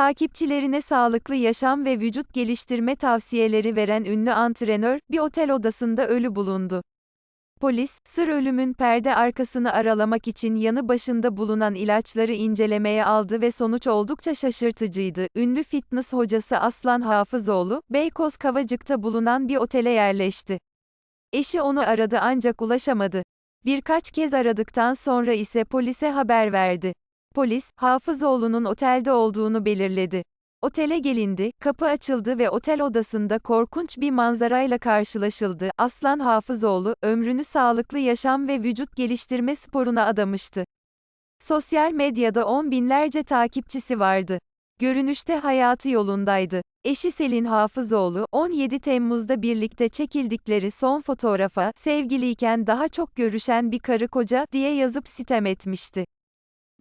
Takipçilerine sağlıklı yaşam ve vücut geliştirme tavsiyeleri veren ünlü antrenör, bir otel odasında ölü bulundu. Polis, sır ölümün perde arkasını aralamak için yanı başında bulunan ilaçları incelemeye aldı ve sonuç oldukça şaşırtıcıydı. Ünlü fitness hocası Aslan Hafızoğlu, Beykoz Kavacık'ta bulunan bir otele yerleşti. Eşi onu aradı ancak ulaşamadı. Birkaç kez aradıktan sonra ise polise haber verdi. Polis, Hafızoğlu'nun otelde olduğunu belirledi. Otele gelindi, kapı açıldı ve otel odasında korkunç bir manzarayla karşılaşıldı. Aslan Hafızoğlu, ömrünü sağlıklı yaşam ve vücut geliştirme sporuna adamıştı. Sosyal medyada on binlerce takipçisi vardı. Görünüşte hayatı yolundaydı. Eşi Selin Hafızoğlu, 17 Temmuz'da birlikte çekildikleri son fotoğrafa, sevgiliyken daha çok görüşen bir karı koca, diye yazıp sitem etmişti.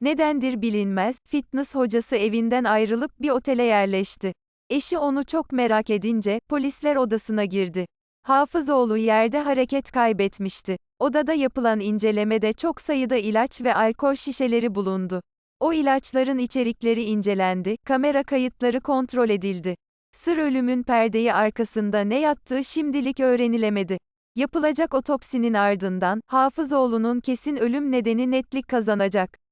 Nedendir bilinmez, fitness hocası evinden ayrılıp bir otele yerleşti. Eşi onu çok merak edince, polisler odasına girdi. Hafızoğlu yerde hareket kaybetmişti. Odada yapılan incelemede çok sayıda ilaç ve alkol şişeleri bulundu. O ilaçların içerikleri incelendi, kamera kayıtları kontrol edildi. Sır ölümün perdeyi arkasında ne yattığı şimdilik öğrenilemedi. Yapılacak otopsinin ardından, Hafızoğlu'nun kesin ölüm nedeni netlik kazanacak.